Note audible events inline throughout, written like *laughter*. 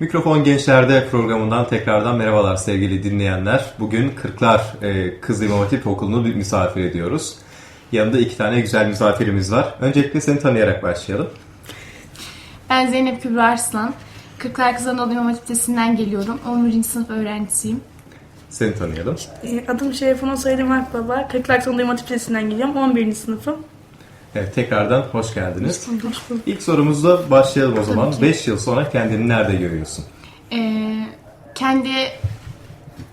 Mikrofon Gençler'de programından tekrardan merhabalar sevgili dinleyenler. Bugün Kırklar e, Kız İmam Hatip Okulu'nu bir misafir ediyoruz. Yanında iki tane güzel misafirimiz var. Öncelikle seni tanıyarak başlayalım. Ben Zeynep Kübra Arslan. Kırklar Kız Anadolu İmam Hatip Lisesi'nden geliyorum. 11. sınıf öğrencisiyim. Seni tanıyalım. Ee, Adım Şeref Ona Soyadım Akbaba. Kırklar Sonunda İmam Hatip Lisesi'nden geliyorum. 11. sınıfım. Evet, tekrardan hoş geldiniz. Hoş bulduk. İlk sorumuzla başlayalım o zaman. ki. 5 yıl sonra kendini nerede görüyorsun? Ee, kendi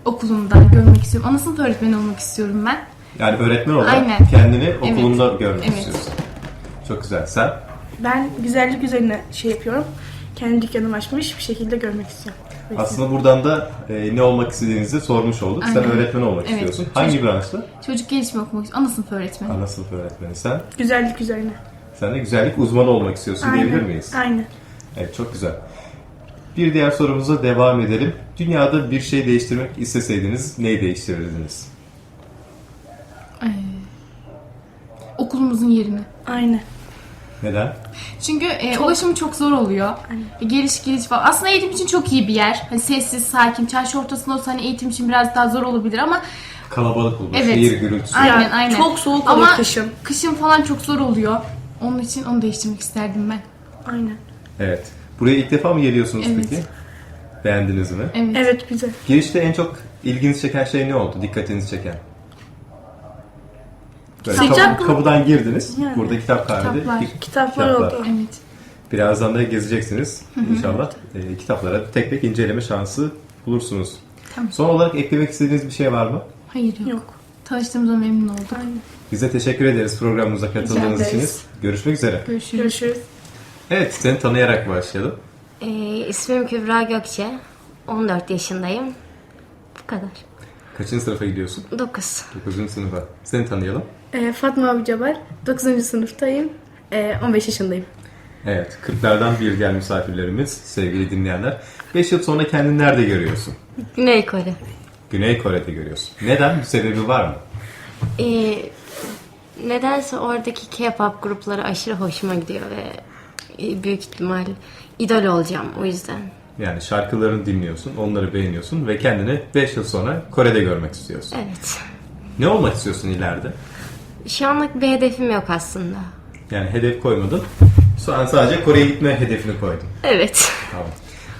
okulumda görmek istiyorum. Ana sınıf öğretmeni olmak istiyorum ben. Yani öğretmen olarak Aynen. kendini okulunda görmek Evet. istiyorsun. Çok güzel. Sen? Ben güzellik üzerine şey yapıyorum. Kendi dükkanımı açmış bir şekilde görmek istiyorum. Aslında buradan da e, ne olmak istediğinizi sormuş olduk. Sen Aynen. öğretmen olmak Evet. istiyorsun. Çocuk- Hangi branşta? Çocuk gelişimi okumak istiyorum. Ana sınıf öğretmeni. Ana sınıf öğretmeni. Sen? Güzellik üzerine. Sen de güzellik uzmanı olmak istiyorsun diyebilir miyiz? Aynen. Evet çok güzel. Bir diğer sorumuza devam edelim. Dünyada bir şey değiştirmek isteseydiniz neyi değiştirirdiniz? Ee, okulumuzun yerini. Aynen. Neden? Çünkü e, ulaşım çok zor oluyor. E, Geliş geliş falan. Aslında eğitim için çok iyi bir yer. Hani sessiz, sakin, çarşı ortasında olsa hani eğitim için biraz daha zor olabilir ama Kalabalık olur, Evet. şehir gürültüsü. Aynen, Ya, aynen. Çok soğuk oluyor Ama- kışın. kışın falan çok zor oluyor. Onun için onu değiştirmek isterdim ben. Aynen. Evet. Buraya ilk defa mı geliyorsunuz Evet. peki? Beğendiniz mi? Evet. Evet güzel. Girişte en çok ilginizi çeken şey ne oldu? Dikkatinizi çeken? Böyle Sıcak kapı- mı? kapıdan girdiniz. Yani. Burada kitap kahvede. Kitaplar. bir- Kitaplar oldu. Evet. Birazdan da gezeceksiniz inşallah. Ee, kitaplara tek tek inceleme şansı bulursunuz. Tamam. Son olarak eklemek istediğiniz bir şey var mı? Hayır yok. Yok. Tanıştığımıza memnun olduk. Aynen. Bize teşekkür ederiz programımıza katıldığınız Rica için. ederiz. Görüşmek üzere. Görüşürüz. Görüşürüz. Evet, seni tanıyarak başlayalım. Ee, ismim Kübra Gökçe. 14 yaşındayım. Bu kadar. Kaçıncı sınıfa gidiyorsun? 9. 9. sınıfa. Seni tanıyalım. Ee, Fatma Abicabar, 9. sınıftayım. Ee, 15 yaşındayım. Evet, 40'lardan bir diğer misafirlerimiz, sevgili dinleyenler. 5 yıl sonra kendini nerede görüyorsun? Güney Kore. Güney Kore'de görüyorsun. Neden? Bir sebebi var mı? Ee, nedense oradaki K-pop grupları aşırı hoşuma gidiyor ve e, büyük ihtimal idol olacağım o yüzden. Yani şarkılarını dinliyorsun, onları beğeniyorsun ve kendini 5 yıl sonra Kore'de görmek istiyorsun. Evet. Ne olmak istiyorsun ileride? Şu anlık bir hedefim yok aslında. Yani hedef koymadın. Şu an sadece Kore'ye gitme hedefini koydun. Evet. Tamam.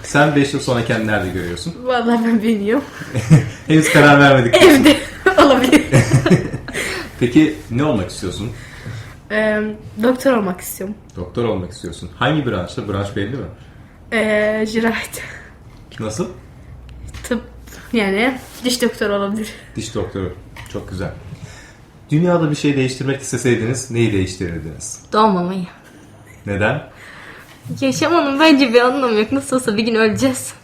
Sen 5 yıl sonra kendini nerede görüyorsun? Vallahi ben bilmiyorum. *laughs* Henüz karar vermedik. Evde *laughs* olabilir. *laughs* Peki ne olmak istiyorsun? Ee, doktor olmak istiyorum. Doktor olmak istiyorsun. Hangi branşta? Branş belli mi? Ee, jirahat. Nasıl? Tıp. Yani diş doktoru olabilir. Diş doktoru. Çok güzel. Dünyada bir şey değiştirmek isteseydiniz neyi değiştirirdiniz? Doğmamayı. Neden? Yaşamanın bence bir anlamı yok. Nasıl olsa bir gün öleceğiz.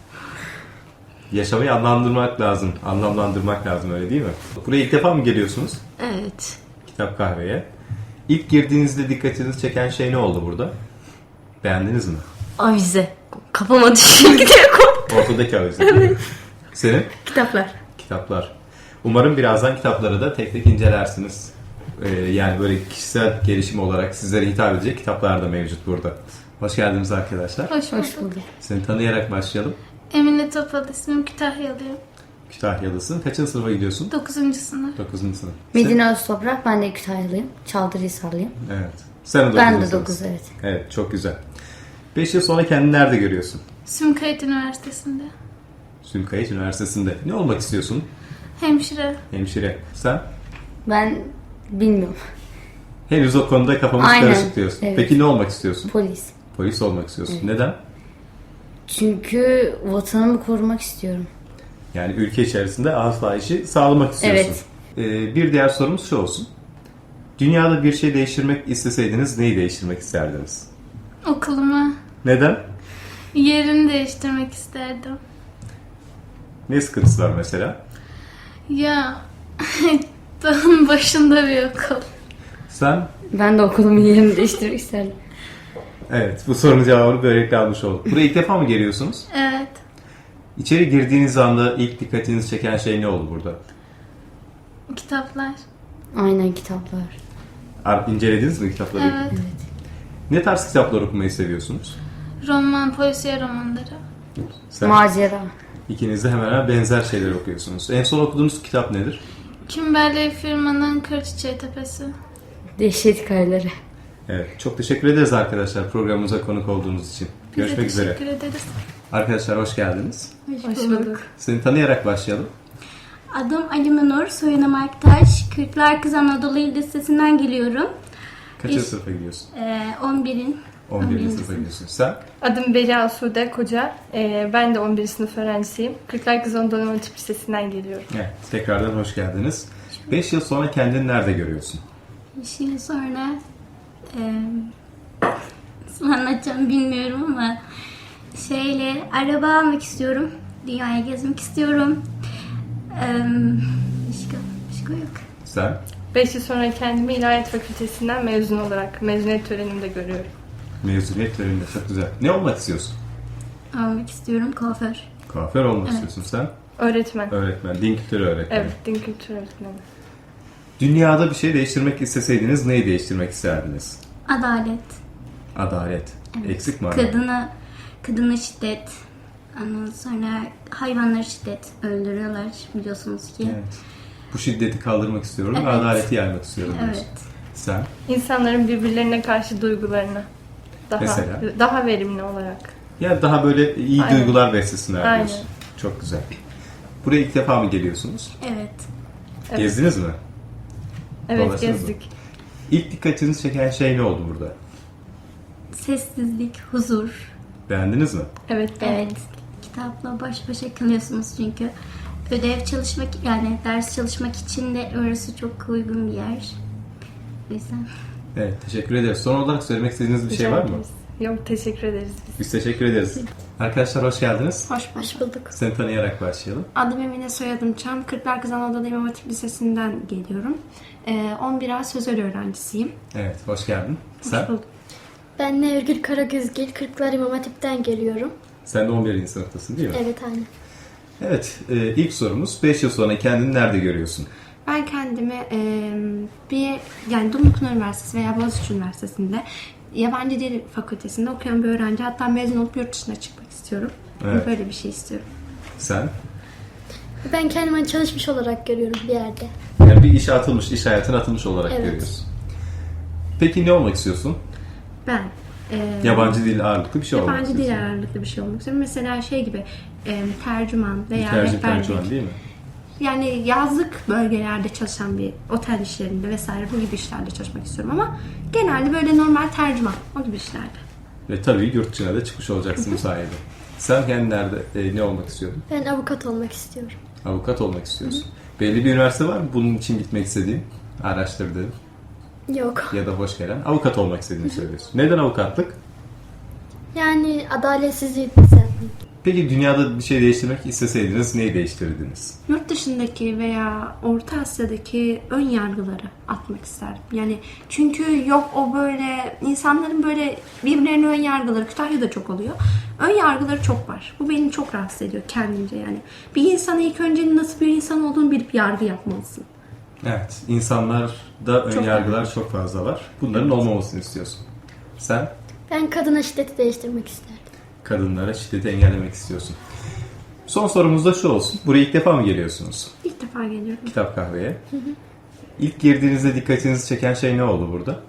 Yaşamayı anlamlandırmak lazım. Anlamlandırmak lazım öyle değil mi? Buraya ilk defa mı geliyorsunuz? Evet. Kitap kahveye. İlk girdiğinizde dikkatinizi çeken şey ne oldu burada? Beğendiniz mi? Avize. Kafama düşüyor gidiyor. Ortadaki avize. Senin? Kitaplar. Kitaplar. Umarım birazdan kitapları da tek tek incelersiniz. Ee, yani böyle kişisel gelişim olarak sizlere hitap edecek kitaplar da mevcut burada. Hoş geldiniz arkadaşlar. Hoş bulduk. Hoş bulduk. Seni tanıyarak başlayalım. Emine Topal ismim Kütahyalıyım. Kütahyalısın. Kaçıncı sınıfa gidiyorsun? 9. sınıf. 9. sınıf. Sen- Medine Öztoprak, ben de Kütahyalıyım. Çaldırhisarlıyım. Evet. Sen de Ben de dokuzuncusun. 9 evet. Evet çok güzel. 5 yıl sonra kendini nerede görüyorsun? Sümkayıt Üniversitesi'nde. Zülkayıt Üniversitesi'nde. Ne olmak istiyorsun? Hemşire. Hemşire. Sen? Ben bilmiyorum. Henüz o konuda kafamız Aynen, karışık diyorsun. evet. Peki ne olmak istiyorsun? Polis. Polis olmak istiyorsun. Neden? Çünkü vatanımı korumak istiyorum. Yani ülke içerisinde asayişi sağlamak istiyorsun. Evet. Ee, bir diğer sorumuz şu olsun. Dünyada bir şey değiştirmek isteseydiniz neyi değiştirmek isterdiniz? Okulumu. Neden? Yerini değiştirmek isterdim. Ne sıkıntısı var mesela? Ya *laughs* dağın başında bir okul. Sen? Ben de okulumun yerini değiştirmek isterdim. Evet bu sorunun cevabını böylelikle almış olduk. Buraya ilk defa mı geliyorsunuz? Evet. İçeri girdiğiniz anda ilk dikkatinizi çeken şey ne oldu burada? Kitaplar. Aynen kitaplar. Ar- İncelediniz mi kitapları? Evet. Ne tarz kitaplar okumayı seviyorsunuz? Roman, polisiye romanları. Sen Macera. ikiniz de hemen hemen benzer şeyler okuyorsunuz. En son okuduğunuz kitap nedir? Kimberley Firman'ın Kır Çiçeği Tepesi. Dehşet hikayeleri. Evet. Çok teşekkür ederiz arkadaşlar programımıza konuk olduğunuz için. Görüşmek üzere. Teşekkür ederiz. Arkadaşlar hoş geldiniz. Hoş bulduk. Seni tanıyarak başlayalım. Adım Ali Nur, soyadım Aktaş. Kırklar Kız Anadolu İl Lisesi'nden geliyorum. Kaçıncı Biz- sınıfa gidiyorsun? Ee, 11'in. 11. sınıfa gidiyorsun. Sen? Adım Beria Sude Koca. Ee, ben de 11. sınıf öğrencisiyim. Kırklar Kız Anadolu Hatip Lisesi'nden geliyorum. Evet. Tekrardan hoş geldiniz. 5 yıl sonra kendini nerede görüyorsun? Bir yıl sonra e, nasıl anlatacağım bilmiyorum ama şeyle araba almak istiyorum. Dünyayı gezmek istiyorum. Ee, başka, başka yok. Sen? 5 yıl sonra kendimi İlahiyat Fakültesinden mezun olarak mezuniyet törenimde görüyorum. Mezuniyet töreninde çok güzel. Ne olmak istiyorsun? Almak istiyorum kuaför. Kuaför olmak istiyorsun sen. Öğretmen. Öğretmen, din kültürü öğretmeni. Evet, din kültürü öğretmeni. Dünyada bir şey değiştirmek isteseydiniz neyi değiştirmek isterdiniz? Adalet. Adalet. Eksik mi? Kadına, kadına şiddet. Ondan sonra hayvanlara şiddet öldürüyorlar biliyorsunuz ki. Evet. Bu şiddeti kaldırmak istiyorum ve Evet. adaleti yaymak istiyorum diyorsun. Evet. Sen? İnsanların birbirlerine karşı duygularını daha Mesela? daha verimli olarak. Ya daha böyle iyi Aynen. duygular beslesinler Aynen. diyorsun. Çok güzel. Buraya ilk defa mı geliyorsunuz? Evet. Evet. Gezdiniz mi? Evet, Dolaştınız mı? gezdik. İlk dikkatinizi çeken şey ne oldu burada? Sessizlik, huzur. Beğendiniz mi? Evet, Evet. Kitapla baş başa kalıyorsunuz çünkü ödev çalışmak yani ders çalışmak için de orası çok uygun bir yer. O yüzden Evet, teşekkür ederiz. Son olarak söylemek istediğiniz bir şey Rica var mı? ederiz. Yok, teşekkür ederiz biz. Biz teşekkür ederiz. *laughs* Arkadaşlar hoş geldiniz. Hoş hoş bulduk. Seni tanıyarak başlayalım. Adım Emine, soyadım Çam. Kırklar Kız Anadolu İmam Hatip Lisesi'nden geliyorum. Ee, 11 A sözel öğrencisiyim. Evet, hoş geldin. Sen? bulduk. Ben Nevgül Karagözgil, Kırklar İmam Hatip'ten geliyorum. Sen de 11. sınıftasın değil mi? Evet aynı. Evet, e, ilk sorumuz 5 yıl sonra kendini nerede görüyorsun? Ben kendimi e, bir yani Dumlupınar Üniversitesi veya Boğaziçi Üniversitesi'nde yabancı dil fakültesinde okuyan bir öğrenci. Hatta mezun olup yurt dışına çıkmak istiyorum. Evet. Böyle bir şey istiyorum. Sen? Ben kendimi çalışmış olarak görüyorum bir yerde. Yani bir işe atılmış, iş hayatına atılmış olarak Evet. görüyorsun. Peki ne olmak istiyorsun? Ben e, Yabancı dil ağırlıklı bir şey olmak yabancı dil ağırlıklı bir şey olmak istiyorum. Mesela şey gibi e, tercüman veya Tercih rehberlik. tercüman değil mi? Yani yazlık bölgelerde çalışan bir otel işlerinde vesaire bu gibi işlerde çalışmak istiyorum ama genelde böyle normal tercüman o gibi işlerde. Ve tabii yurt dışına da çıkmış olacaksın bu *laughs* sayede. Sen kendin nerede, e, ne olmak istiyordun? Ben avukat olmak istiyorum. Avukat olmak istiyorsun. Belli bir üniversite var mı bunun için gitmek istediğin? Araştırdığın Yok. ya da hoş gelen. Avukat olmak istediğini söylüyorsun. Neden avukatlık? Yani adaletsizliği düzeltmek. Peki dünyada bir şey değiştirmek isteseydiniz neyi değiştirirdiniz? Yurt dışındaki veya Orta Asya'daki ön yargıları atmak isterdim. Yani çünkü yok o böyle insanların böyle birbirlerine ön yargıları Kütahya'da çok oluyor. Ön yargıları çok var. Bu beni çok rahatsız ediyor kendimce yani. Bir insana ilk önce nasıl bir insan olduğunu bilip yargı yapmalısın. Evet, insanlarda ön yargılar çok fazla var. Bunların olmamasını istiyorsun. Sen Ben kadına şiddeti değiştirmek isterdim. Kadınlara şiddeti engellemek istiyorsun. Son sorumuz da şu olsun. Buraya ilk defa mı geliyorsunuz? İlk defa geliyorum. Kitap kahveye. İlk girdiğinizde dikkatinizi çeken şey ne oldu burada?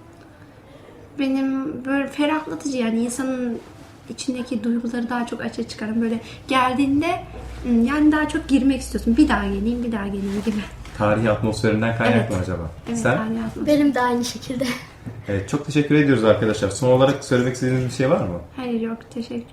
benim böyle ferahlatıcı yani insanın içindeki duyguları daha çok açığa çıkaran böyle geldiğinde yani daha çok girmek istiyorsun. Bir daha geleyim, bir daha geleyim gibi. Tarihi atmosferinden kaynak Evet. mı acaba? Evet, Sen? Benim de aynı şekilde. Evet, çok teşekkür ediyoruz arkadaşlar. Son olarak söylemek istediğiniz bir şey var mı? Hayır yok, teşekkürler.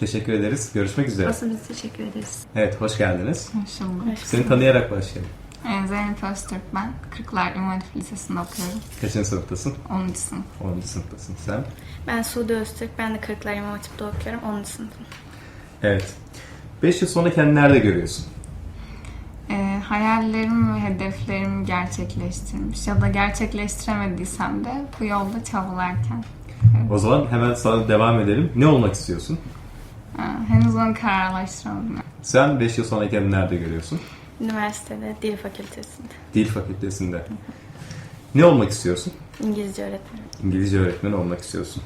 Teşekkür ederiz. Görüşmek üzere. Asıl biz teşekkür ederiz. Evet, hoş geldiniz. Hoş bulduk. Seni tanıyarak başlayalım. Ee, Zeynep Öztürk ben. Kırklar İmam Hatip Lisesi'nde okuyorum. Kaçıncı sınıftasın? 10. sınıf. 10. sınıftasın sen. Ben Sude Öztürk. Ben de Kırklar İmam Hatip'te okuyorum. 10. sınıfım. Evet. 5 yıl sonra kendini nerede görüyorsun? Ee, hayallerim ve hedeflerimi gerçekleştirmiş ya da gerçekleştiremediysem de bu yolda çabalarken. O zaman hemen sana devam edelim. Ne olmak istiyorsun? Ha, henüz onu kararlaştıramadım. Sen 5 yıl sonra kendini nerede görüyorsun? Üniversitede Dil Fakültesi'nde. Dil fakültesinde. Ne olmak istiyorsun? İngilizce öğretmenim. İngilizce öğretmeni olmak istiyorsun.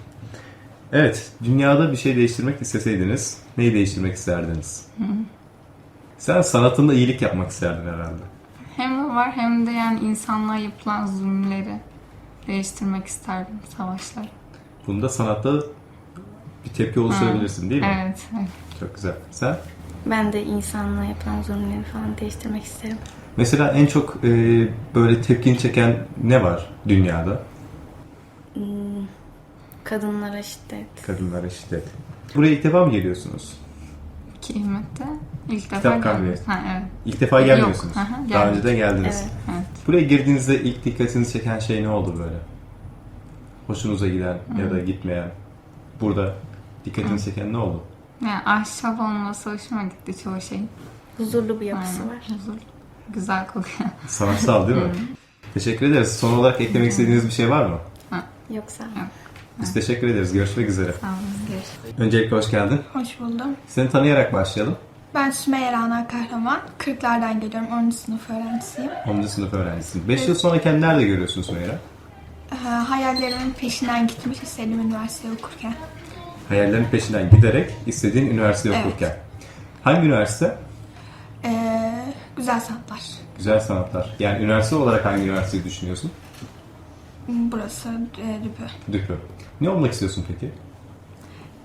Evet, dünyada bir şey değiştirmek isteseydiniz neyi değiştirmek isterdiniz? Sen sanatında iyilik yapmak isterdin herhalde. Hem o var hem de yani insanlığa yapılan zulümleri değiştirmek isterdim savaşları. Bunda sanatta bir tepki oluşturabilirsin değil mi? Evet. Çok güzel. Sen? Ben de insanlığa yapılan zulümleri falan değiştirmek isterim. Mesela en çok e, böyle tepkini çeken ne var dünyada? Hmm, kadınlara şiddet. Kadınlara şiddet. Buraya ilk defa mı geliyorsunuz? İki hizmette ilk defa Kitap kahve. geldim. Ha, evet. İlk defa Yok, gelmiyorsunuz. hı, Daha geldim. önce de geldiniz. Evet. Evet. Buraya girdiğinizde ilk dikkatinizi çeken şey ne oldu böyle? Hoşunuza giden ya da gitmeyen. Burada dikkatinizi çeken ne oldu? Yani ahşap olması hoşuma gitti çoğu şey. Huzurlu bir yapısı Aynen, var. huzur. Güzel kokuyor. Sanatsal değil mi? Teşekkür ederiz. Son olarak eklemek istediğiniz bir şey var mı? Yoksa Biz teşekkür ederiz. Görüşmek üzere. Sağ olun. Görüşürüz. Öncelikle hoş geldin. Hoş buldum. Seni tanıyarak başlayalım. Ben Sümeyye Rana Kahraman. Kırklardan geliyorum. 10. sınıf öğrencisiyim. 10. sınıf öğrencisin. 5 yıl sonra kendini nerede görüyorsun Sümeyra? Ee, hayallerimin peşinden gitmiş istediğim üniversiteyi okurken. Hayallerin peşinden giderek istediğin üniversiteyi Evet. okurken. Hangi üniversite? Ee, güzel sanatlar. Güzel sanatlar. Yani üniversite olarak hangi üniversiteyi düşünüyorsun? Burası e, Rübü. Düpü. Ne olmak istiyorsun peki?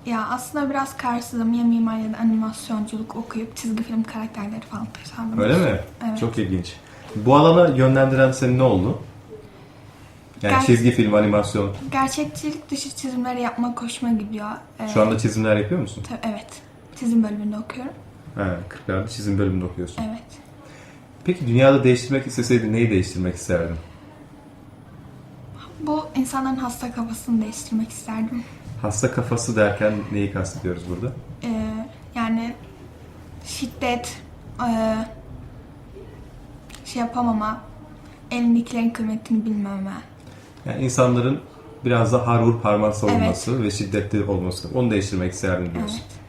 Ya aslında biraz kararsızım. Ya mimar ya da animasyonculuk okuyup çizgi film karakterleri falan tasarlamak. Öyle mi? Evet. Çok ilginç. Bu alana yönlendiren senin ne oldu? Yani Ger- çizgi film, animasyon. Gerçekçilik dışı çizimleri yapmak hoşuma gidiyor. Ee, Şu anda çizimler yapıyor musun? ta- evet. Çizim bölümünde okuyorum. He, 40'larda çizim bölümünde okuyorsun. Evet. Peki dünyada değiştirmek isteseydin neyi değiştirmek isterdin? Bu insanların hasta kafasını değiştirmek isterdim. Hasta kafası derken neyi kastediyoruz burada? Ee, yani şiddet, ee, şey yapamama, elindekilerin kıymetini bilmeme. Yani insanların biraz da harvur parmak savunması ve şiddetli olması. Onu değiştirmek isterdim diyorsun. Evet.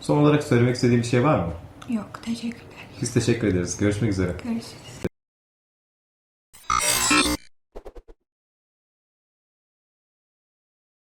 Son olarak söylemek istediğim bir şey var mı? Yok, teşekkürler. Biz teşekkür ederiz. Görüşmek üzere. Görüşürüz.